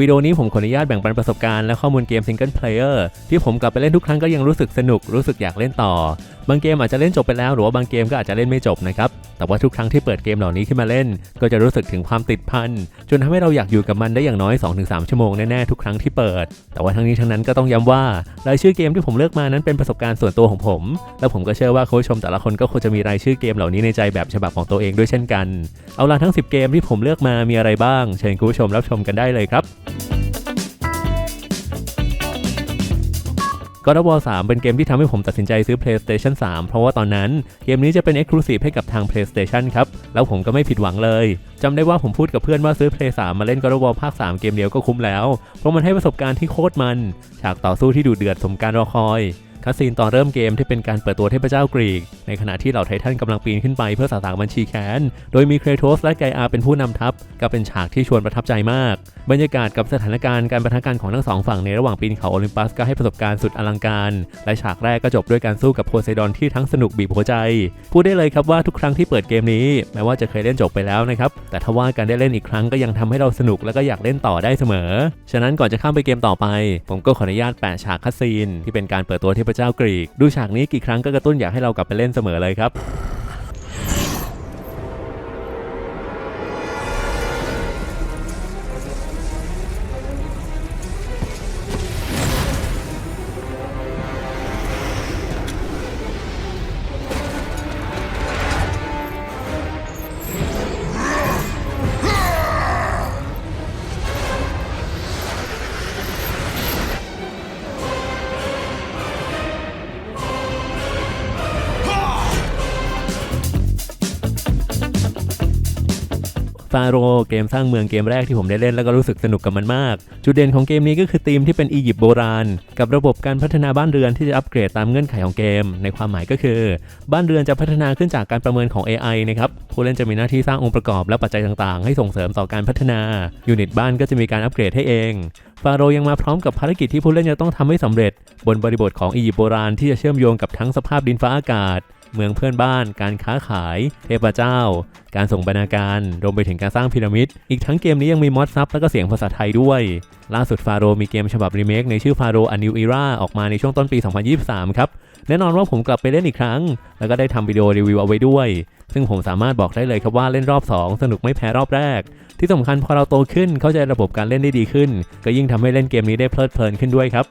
วิดีโอนี้ผมขออนุญาตแบ่งปันประสบการณ์และข้อมูลเกมซิงเกิลเพลเยอร์ที่ผมกลับไปเล่นทุกครั้งก็ยังรู้สึกสนุกรู้สึกอยากเล่นต่อ บางเกมอาจจะเล่นจบไปแล้ว หรือว่าบางเกมก็อาจจะเล่นไม่จบนะครับ แต่ว่าทุกครั้งที่เปิดเกมเหล่านี้ขึ้นมาเล่น ก็จะรู้สึกถึงความติดพัน จนทำให้เราอยากอยู่กับมันได้อย่างน้อย 2-3 ชั่วโมงแน่ๆทุกครั้งที่เปิด แต่ว่าทั้งนี้ทั้งนั้นก็ต้องย้ำว่ารายชื่อเกมที่ผมเลือกมานั้นเป็นประสบการณ์ส่วนตัวของผม และผมก็เชื่อว่าคุณผู้ชมแต่ละคนก็คงจะมีรายชื่อเกมเหล่านี้ในใจแบบฉบับของตัวเองด้วยเช่นกัน เอาล่ะทั้ง 10 เกมที่ผมเลือกมามีอะไรบ้าง เชิญคุณผู้ชมรับชมกันได้เลยครับ God of War 3 เป็นเกมที่ทำให้ผมตัดสินใจซื้อ PlayStation 3 เพราะว่าตอนนั้นเกมนี้จะเป็น Exclusive ให้กับทาง PlayStation ครับ แล้วผมก็ไม่ผิดหวังเลยจำได้ว่าผมพูดกับเพื่อนว่าซื้อ Play 3 มาเล่น God of War ภาค 3 เกมเดียวก็คุ้มแล้ว เพราะมันให้ประสบการณ์ที่โคตรมัน ฉากต่อสู้ที่ดูเดือดสมการรอคอย คัสซีนตอนเริ่มเกมที่เป็นการเปิดตัวเทพเจ้ากรีก ในขณะที่เหล่าไททันกำลังปีนขึ้นไปเพื่อสาสางบัญชีแค้น โดยมีเครโทสและไกอาเป็นผู้นำทัพก็เป็นฉากที่ชวนประทับใจมาก บรรยากาศกับสถานการณ์การประทะกันของทั้งสองฝั่งในระหว่างปีนเขาโอลิมปัสก็ให้ประสบการณ์สุดอลังการ และฉากแรกก็จบด้วยการสู้กับโพไซดอนที่ทั้งสนุกบีบหัวใจ พูดได้เลยครับว่าทุกครั้งที่เปิดเกมนี้แม้ว่าจะเคยเล่นจบไปแล้วนะครับแต่ถ้าว่าการได้เล่นอีกครั้งก็ยังทำให้เราสนุกและก็อยากเล่นต่อได้เสมอ ฉะนั้นก่อนจะข้ามไปเกมต่อไป ผมก็ขออนุญาตแปะฉากคัสซีนที่เป็นการเปิดตัวเทพเจ้ากรีก ดูฉากนี้กี่ครั้งก็กระตุ้นอยากให้เรากลับไปเล่นเสมอเลยครับ ฟาโรเกมสร้างเมืองเกมแรกที่ผมได้เล่นแล้วก็รู้สึกสนุกกับมันมาก จุดเด่นของเกมนี้ก็คือธีมที่เป็นอียิปต์โบราณ กับระบบการพัฒนาบ้านเรือนที่จะอัปเกรดตามเงื่อนไขของเกม ในความหมายก็คือ บ้านเรือนจะพัฒนาขึ้นจากการประเมินของ AI นะครับผู้เล่นจะมีหน้าที่สร้างองค์ประกอบและปัจจัยต่างๆ ให้ส่งเสริมต่อการพัฒนายูนิตบ้านก็จะมีการอัปเกรดให้เองฟาโรยังมาพร้อมกับภารกิจที่ผู้เล่นจะต้องทำให้สำเร็จ บนบริบทของอียิปต์โบราณที่จะเชื่อมโยงกับทั้งสภาพดินฟ้าอากาศ เมืองเพื่อนบ้าน การค้าขาย เทพเจ้า การส่งบรรณาการรวมไปถึงการสร้างพีระมิด อีกทั้งเกมนี้ยังมีมอดซับและก็เสียงภาษาไทยด้วย ล่าสุดฟาโรมีเกมฉบับรีเมคในชื่อฟาโร A New Era ออกมาในช่วงต้นปี 2023 ครับ แน่นอนว่าผมกลับไปเล่นอีกครั้ง แล้วก็ได้ทำวิดีโอรีวิวเอาไว้ด้วย ซึ่งผมสามารถบอกได้เลยครับว่าเล่นรอบ 2 สนุกไม่แพ้รอบแรก ที่สำคัญพอเราโตขึ้นเข้าใจระบบการเล่นได้ดีขึ้น ก็ยิ่งทำให้เล่นเกมนี้ได้เพลิดเพลินขึ้นด้วยครับ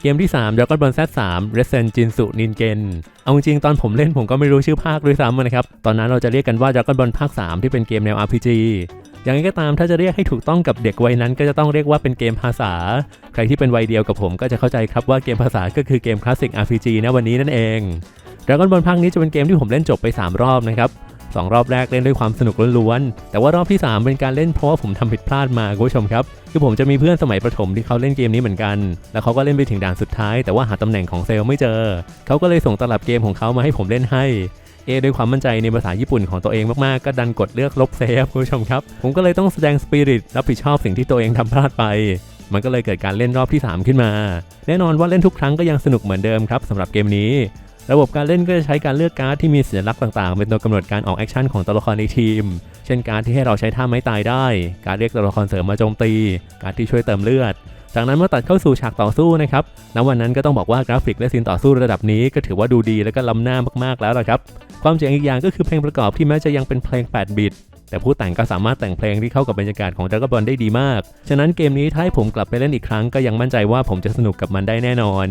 เกมที่3 Dragon Ball Z3 Resen Jinsu Ningen เอาจริงตอนผมเล่นผมก็ไม่รู้ชื่อภาคด้วยซ้ำนะครับ ตอนนั้นเราจะเรียกกันว่า Dragon Ball ภาค 3 ที่เป็นเกมแนว RPG อย่างไรก็ตามถ้าจะเรียกให้ถูกต้องกับเด็กวัยนั้น ก็จะต้องเรียกว่าเป็นเกมภาษา ใครที่เป็นวัยเดียวกับผมก็จะเข้าใจครับว่าเกมภาษาก็คือเกมคลาสสิก RPG นะวันนี้นั่นเอง Dragon Ball ภาคนี้จะเป็นเกมที่ผมเล่นจบไป 3 รอบนะครับ สองรอบแรกเล่นด้วยความสนุกล้วนๆ แต่ว่ารอบที่ 3 เป็นการเล่นเพราะว่าผมทำผิดพลาดมาคุณผู้ชมครับ คือผมจะมีเพื่อนสมัยประถมที่เขาเล่นเกมนี้เหมือนกัน แล้วเขาก็เล่นไปถึงด่านสุดท้าย แต่ว่าหาตำแหน่งของเซลไม่เจอ เขาก็เลยส่งตลับเกมของเขามาให้ผมเล่นให้เอด้วยความมั่นใจในภาษาญี่ปุ่นของตัวเองมากๆ ก็ดันกดเลือกลบเซฟคุณผู้ชมครับ ผมก็เลยต้องแสดงสปิริตรับผิดชอบสิ่งที่ตัวเองทำพลาดไป มันก็เลยเกิดการเล่นรอบที่ 3 ขึ้นมา แน่นอนว่าเล่นทุกครั้งก็ยังสนุกเหมือนเดิมครับสำหรับเกมนี้ ระบบการเล่นก็จะใช้การเลือกการ์ดที่มีสัญลักษณ์ต่างๆ เป็นตัวกำหนดการออกแอคชั่นของตัวละครในทีม เช่นการดที่ให้เราใช้ท่าไม้ตายได้ การเรียกตัวละครเสริมมาโจมตี การดที่ช่วยเติมเลือด จากนั้นเมื่อตัดเข้าสู่ฉากต่อสู้นะครับ ณ วันนั้นก็ต้องบอกว่ากราฟิกและซีนต่อสู้ระดับนี้ก็ถือว่าดูดีและก็ล้ำหน้ามากๆแล้วละครับ ความเจ๋งอีกอย่างก็คือเพลงประกอบที่แม้จะยังเป็นเพลง 8 บิตแต่ผู้แต่งก็สามารถแต่งเพลงที่เข้ากับบรรยากาศของ Dragon Ball ได้ดีมาก ฉะนั้นเกมนี้ถ้าให้ผมกลับไปเล่นอีกครั้งก็ยังมั่นใจว่าผมจะสนุกกับมันได้แน่นอน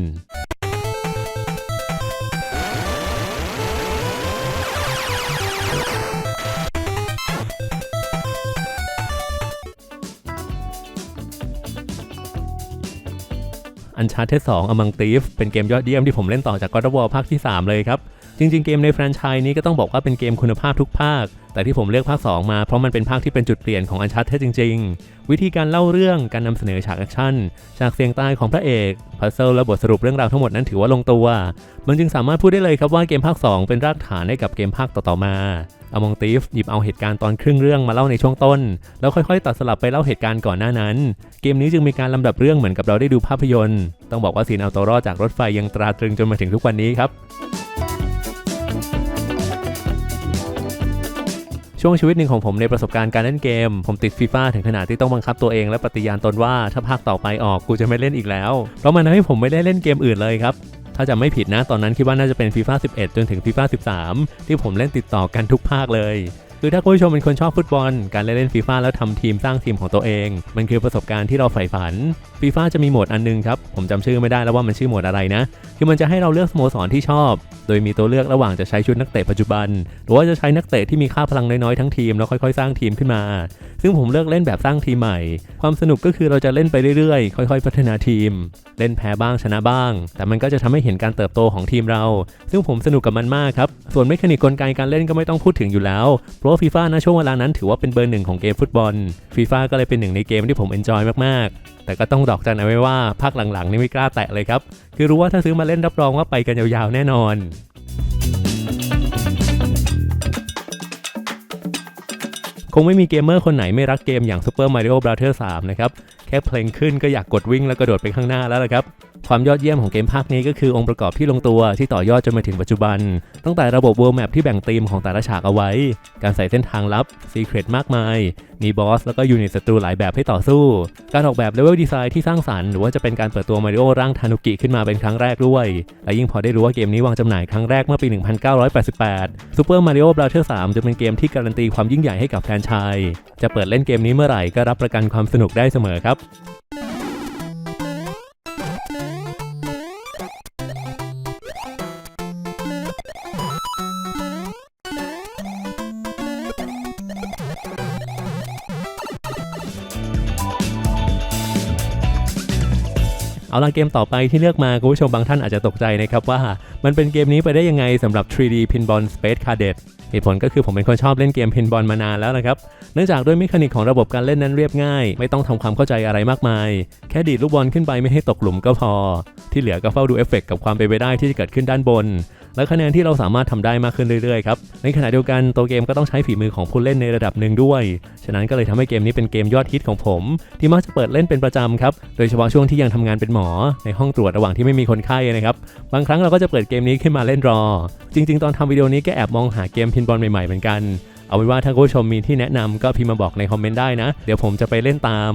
อันชาร์เทส2 Among Thieves เป็นเกมยอดเยี่ยมที่ผมเล่นต่อจาก God of War ภาคที่ 3 เลยครับ จริง ๆ เกมในแฟรนไชส์นี้ก็ต้องบอกว่าเป็นเกมคุณภาพทุกภาค แต่ที่ผมเลือกภาค 2 มาเพราะมันเป็นภาคที่เป็นจุดเปลี่ยนของอันชาร์เทสจริง ๆ วิธีการเล่าเรื่องการนำเสนอฉากแอคชั่นฉากเสียงตายของพระเอกพัซเซิลและบทสรุปเรื่องราวทั้งหมดนั้นถือว่าลงตัว มันจึงสามารถพูดได้เลยครับว่าเกมภาค 2 เป็นรากฐานให้กับเกมภาคต่อๆมา Among Thieves หยิบเอาเหตุการณ์ตอนครึ่งเรื่องมาเล่าในช่วงต้น แล้วค่อยๆ ตัดสลับไปเล่าเหตุการณ์ก่อนหน้านั้น เกมนี้จึงมีการลำดับเรื่องเหมือนกับเราได้ดูภาพยนตร์ ต้องบอกว่าซีนเอาตัวรอดจากรถไฟยังตราตรึงจนมาถึงทุกวันนี้ครับช่วงชีวิตหนึ่งของผมในประสบการณ์การเล่นเกม ผมติดฟีฟ่าถึงขนาดที่ต้องบังคับตัวเองและปฏิญาณตนว่าถ้าภาคต่อไปออกกูจะไม่เล่นอีกแล้ว เพราะมันทำให้ผมไม่ได้เล่นเกมอื่นเลยครับ ถ้าจะไม่ผิดนะตอนนั้นคิดว่าน่าจะเป็นฟีฟ่า11 จนถึงฟีฟ่า13 ที่ผมเล่นติดต่อกันทุกภาคเลยคือถ้าคุณผู้ชมเป็นคนชอบฟุตบอล การเล่นเล่นฟีฟ่าแล้วทำทีมสร้างทีมของตัวเอง มันคือประสบการณ์ที่เราใฝ่ฝันฟีฟ่าจะมีโหมดอันนึงครับ ผมจำชื่อไม่ได้แล้วว่ามันชื่อโหมดอะไรนะ คือมันจะให้เราเลือกสโมสรที่ชอบ โดยมีตัวเลือกระหว่างจะใช้ชุดนักเตะปัจจุบัน หรือว่าจะใช้นักเตะที่มีค่าพลังน้อยๆทั้งทีมแล้วค่อยๆ สร้างทีมขึ้นมาซึ่งผมเลือกเล่นแบบสร้างทีมใหม่ ความสนุกก็คือเราจะเล่นไปเรื่อยๆ ค่อย ๆ พัฒนาทีม เล่นแพ้บ้างชนะบ้าง แต่มันก็จะทำให้เห็นการเติบโตของทีมเรา ซึ่งผมสนุกกับมันมากครับ ส่วนเมคานิกกลไกการเล่นก็ไม่ต้องพูดถึงอยู่แล้ว เพราะฟีฟ่าณช่วงเวลานั้นถือว่าเป็นเบอร์หนึ่งของเกมฟุตบอลฟีฟ่าก็เลยเป็นหนึ่งในเกมที่ผมเอนจอยมากๆ แต่ก็ต้องดอกจันเอาไว้ว่าภาคหลังๆนี่ไม่กล้าแตะเลยครับคือรู้ว่าถ้าซื้อมาเล่นรับรองว่าไปกันยาวๆแน่นอน งไม่มีเกมเมอร์คนไหนไม่รักเกมอย่าง Super Mario Bros. 3 นะครับ แค่เพลงขึ้นก็อยากกดวิ่งแล้วกระโดดไปข้างหน้าแล้วละครับ ความยอดเยี่ยมของเกมภาคนี้ก็คือองค์ประกอบที่ลงตัวที่ต่อยอดจนมาถึงปัจจุบัน ตั้งแต่ระบบ World Map ที่แบ่งธีมของแต่ละฉากเอาไว้ การใส่เส้นทางลับซีเครตมากมาย มีบอส แล้วก็ยูนิตศัตรูหลายแบบให้ต่อสู้ การออกแบบเลเวลดีไซน์ที่สร้างสรรค์หรือว่าจะเป็นการเปิดตัวมาริโอร่างทานุกิขึ้นมาเป็นครั้งแรกด้วย และยิ่งพอได้รู้ว่าเกมนี้วางจำหน่ายครั้งแรกเมื่อปี 1988 Super Mario Bros. 3 จะเป็นเกมที่การันตีความยิ่งใหญ่ให้กับแฟนชายจะเปิดเล่นเกมนี้เมื่อไหร่ก็รับประกันความสนุกได้เสมอครับ เอาละเกมต่อไปที่เลือกมาคุณผู้ชมบางท่านอาจจะตกใจนะครับว่ามันเป็นเกมนี้ไปได้ยังไงสำหรับ 3D Pinball Space Cadet เหตุผลก็คือผมเป็นคนชอบเล่นเกมพินบอลมานานแล้วนะครับ เนื่องจากด้วยเมคานิกของระบบการเล่นนั้นเรียบง่าย ไม่ต้องทำความเข้าใจอะไรมากมาย แค่ดีดลูกบอลขึ้นไปไม่ให้ตกหลุมก็พอ ที่เหลือก็เฝ้าดูเอฟเฟกต์กับความเป็นไปได้ที่จะเกิดขึ้นด้านบน และคะแนนที่เราสามารถทำได้มากขึ้นเรื่อยๆครับในขณะเดียวกันตัวเกมก็ต้องใช้ฝีมือของผู้เล่นในระดับหนึ่งด้วย ฉะนั้นก็เลยทำให้เกมนี้เป็นเกมยอดฮิตของผม ที่มักจะเปิดเล่นเป็นประจำครับโดยเฉพาะช่วงที่ยังทำงานเป็นหมอในห้องตรวจระหว่างที่ไม่มีคนไข้นะครับบางครั้งเราก็จะเปิดเกมนี้ขึ้นมาเล่นรอ จริง ๆ ตอนทำวิดีโอนี้ก็แอบมองหาเกมพินบอลใหม่ๆเหมือนกันเอาเป็นว่าถ้าคุณผู้ชมมีที่แนะนำก็พิมพ์มาบอกในคอมเมนต์ได้นะ เดี๋ยวผมจะไปเล่นตาม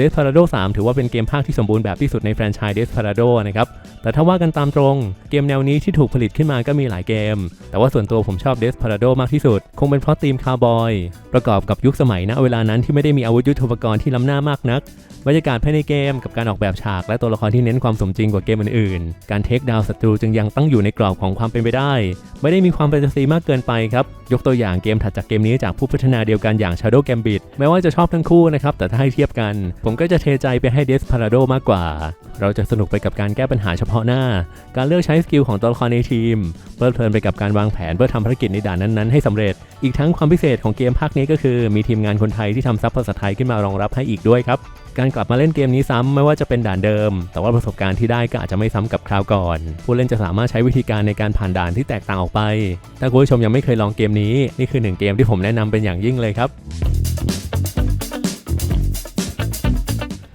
Desperado 3 ถือว่าเป็นเกมภาคที่สมบูรณ์แบบที่สุดในแฟรนไชส์ Desperado นะครับ แต่ถ้าว่ากันตามตรง เกมแนวนี้ที่ถูกผลิตขึ้นมาก็มีหลายเกม แต่ว่าส่วนตัวผมชอบ Desperado มากที่สุด คงเป็นเพราะธีมคาร์บอย ประกอบกับยุคสมัยณเวลานั้นที่ไม่ได้มีอาวุธยุทโธปกรณ์ที่ล้ำหน้ามากนัก บรรยากาศภายในเกมกับการออกแบบฉากและตัวละครที่เน้นความสมจริงกว่าเกมอื่นๆ การเทคดาวศัตรูจึงยังตั้งอยู่ในกรอบของความเป็นไปได้ ไม่ได้มีความแฟนตาซีมากเกินไปครับ ยกตัวอย่างเกมถัดจากเกมนี้จากผู้พัฒนาเดียวกันอย่าง Shadow Gambit แม้ว่าจะชอบทั้งคู่นะครับแต่ถ้าให้เทียบกันผผมก็จะเทใจไปให้ Desperado มากกว่า เราจะสนุกไปกับการแก้ปัญหาเฉพาะหน้า การเลือกใช้สกิลของตัวละครในทีม เพลิดเพลินไปกับการวางแผนเพื่อทำภารกิจในด่านนั้นๆให้สำเร็จ อีกทั้งความพิเศษของเกมภาคนี้ก็คือ มีทีมงานคนไทยที่ทำซับภาษาไทยขึ้นมารองรับให้อีกด้วยครับการกลับมาเล่นเกมนี้ซ้ำไม่ว่าจะเป็นด่านเดิม แต่ว่าประสบการณ์ที่ได้ก็อาจจะไม่ซ้ำกับคราวก่อน ผู้เล่นจะสามารถใช้วิธีการในการผ่านด่านที่แตกต่างออกไป ถ้าคุณผู้ชมยังไม่เคยลองเกมนี้ นี่คือหนึ่งเกมที่ผมแนะนำเป็นอย่างยิ่งเลยครับ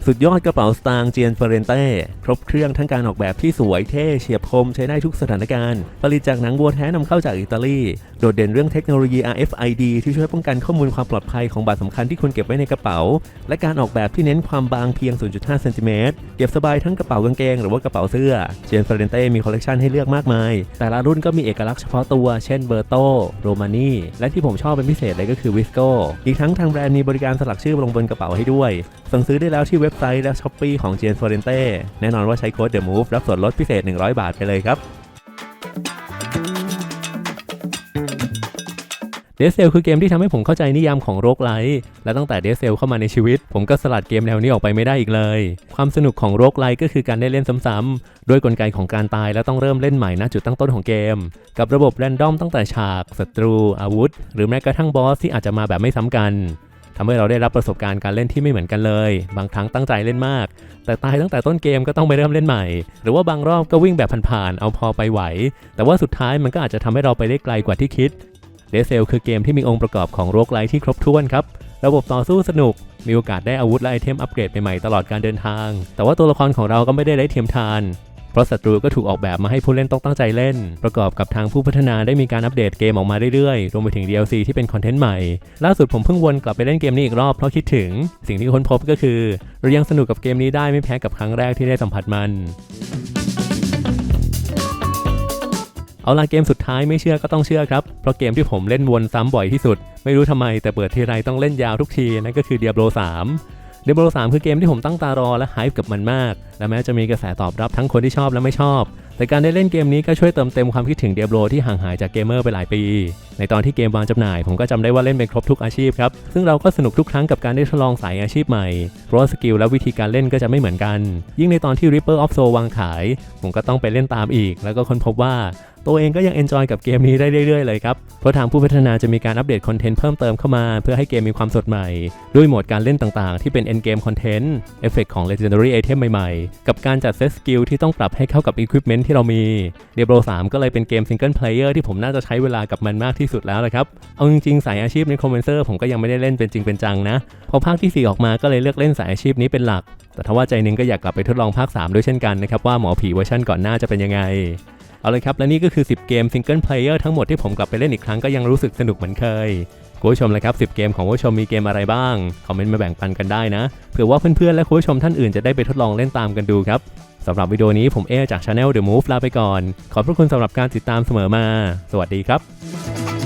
สุดยอดกระเป๋าสตางค์เจียนเฟรนเต้ครบเครื่องทั้งการออกแบบที่สวยเท่เฉียบคมใช้ได้ทุกสถานการณ์ ผลิตจากหนังวัวแท้นำเข้าจากอิตาลี โดดเด่นเรื่องเทคโนโลยี RFID ที่ช่วยป้องกันข้อมูลความปลอดภัยของบัตรสำคัญที่คุณเก็บไว้ในกระเป๋า และการออกแบบที่เน้นความบางเพียง 0.5 เซนติเมตร เก็บสบายทั้งกระเป๋ากางเกงหรือว่ากระเป๋าเสื้อ เจนเฟเรนเต้มีคอลเลกชันให้เลือกมากมาย แต่ละรุ่นก็มีเอกลักษณ์เฉพาะตัว เช่นเบอร์โตโรมานีและที่ผมชอบเป็นพิเศษเลยก็คือวิสโกอีกทั้งทางแบรนด์มีบริการสลักชื่อลงบนกระเป๋าให้ด้วย สั่งซื้อได้แล้วที่เว็บไซต์และช้อปปี้ของเจนเฟเรนเต้แน่นอนว่าใช้โค้ด The Move รับส่วนลดพิเศษ 100 บาทไปเลยครับ เดซเซลคือเกมที่ทำให้ผมเข้าใจนิยามของโรคไลท์และตั้งแต่เดซเซลเข้ามาในชีวิต ผมก็สลัดเกมแนวนี้ออกไปไม่ได้อีกเลย ความสนุกของโรคไลท์ก็คือการได้เล่นซ้ำๆด้วยกลไกของการตายและต้องเริ่มเล่นใหม่ณจุดตั้งต้นของเกม กับระบบแรนดอมตั้งแต่ฉากศัตรู อาวุธ หรือแม้กระทั่งบอสที่อาจจะมาแบบไม่ซ้ำกันทำให้เราได้รับประสบการณ์การเล่นที่ไม่เหมือนกันเลย บางครั้งตั้งใจเล่นมาก แต่ตายตั้งแต่ต้นเกมก็ต้องไปเริ่มเล่นใหม่ หรือว่าบางรอบก็วิ่งแบบผ่านๆ เอาพอไปไหว แต่ว่าสุดท้ายมันก็อาจจะทำให้เราไปได้ไกลกว่าที่คิด เดซเซลคือเกมที่มีองค์ประกอบของโรคไลที่ครบถ้วนครับ ระบบต่อสู้สนุก มีโอกาสได้อาวุธและไอเทมอัปเกรดใหม่ๆตลอดการเดินทาง แต่ว่าตัวละครของเราก็ไม่ได้ไร้เทียมทาน เพราะศัตรูก็ถูกออกแบบมาให้ผู้เล่นต้องตั้งใจเล่น ประกอบกับทางผู้พัฒนาได้มีการอัปเดตเกมออกมาเรื่อยๆ รวมไปถึง DLC ที่เป็นคอนเทนต์ใหม่ ล่าสุดผมเพิ่งวนกลับไปเล่นเกมนี้อีกรอบเพราะคิดถึง สิ่งที่ค้นพบก็คือเรายังสนุกกับเกมนี้ได้ไม่แพ้กับครั้งแรกที่ได้สัมผัสมัน เอาล่ะเกมสุดท้ายไม่เชื่อก็ต้องเชื่อครับ เพราะเกมที่ผมเล่นวนซ้ำบ่อยที่สุด ไม่รู้ทำไมแต่เปิดทีไรต้องเล่นยาวทุกที นั่นก็คือ Diablo 3 Diablo 3 คือเกมที่ผมตั้งตารอและไฮป์กับมันมาก และแม้จะมีกระแสตอบรับทั้งคนที่ชอบและไม่ชอบแต่การได้เล่นเกมนี้ก็ช่วยเติมเต็มความคิดถึง Diablo ที่ห่างหายจากเกมเมอร์ไปหลายปี ในตอนที่เกมวางจำหน่าย ผมก็จำได้ว่าเล่นเป็นครบทุกอาชีพครับ ซึ่งเราก็สนุกทุกครั้งกับการได้ทดลองสายอาชีพใหม่ เพราะสกิลและวิธีการเล่นก็จะไม่เหมือนกัน ยิ่งในตอนที่ Ripper of Soul วางขาย ผมก็ต้องไปเล่นตามอีก แล้วก็ค้นพบว่าตัวเองก็ยังเอนจอยกับเกมนี้ได้เรื่อยๆเลยครับ เพราะทางผู้พัฒนาจะมีการอัปเดตคอนเทนต์เพิ่มเติมเข้ามา เพื่อให้เกมมีความสดใหม่ ด้วยโหมดการเล่นต่างๆ ที่เป็น end game content เอฟเฟกของ legendary item ใหม่ๆ กับการจัดเซตสกิลที่ต้องปรับให้เข้ากับ equipment ที่เรามี Diablo 3 ก็เลยเป็นเกม single player ที่ผมน่าจะใช้เวลากับมันมากที่สุดแล้วนะครับ เอาจริงๆ สายอาชีพในคอมเมนเซอร์ผมก็ยังไม่ได้เล่นเป็นจริงเป็นจังนะ พอภาคที่ 4 ออกมาก็เลยเลือกเล่นสายอาชีพนี้เป็นหลัก แต่ถ้าว่าใจหนึงก็อยากกลับไปทดลองภาค 3 ด้วยเช่นกันนะครับว่าหมอผีเวอร์ชันก่อนหน้าจะเป็นยังไงเอาเลยครับและนี่ก็คือ 10 เกมซิงเกิลเพลเยอร์ทั้งหมดที่ผมกลับไปเล่นอีกครั้งก็ยังรู้สึกสนุกเหมือนเคยคุณผู้ชมเลยครับ10 เกมของผู้ชมมีเกมอะไรบ้าง คอมเมนต์มาแบ่งปันกันได้นะ เผื่อว่าเพื่อนๆและคุณผู้ชมท่านอื่นจะได้ไปทดลองเล่นตามกันดูครับ สำหรับวิดีโอนี้ผมเอจาก Channel The Move ลาไปก่อน ขอบพระคุณสำหรับการติดตามเสมอมา สวัสดีครับ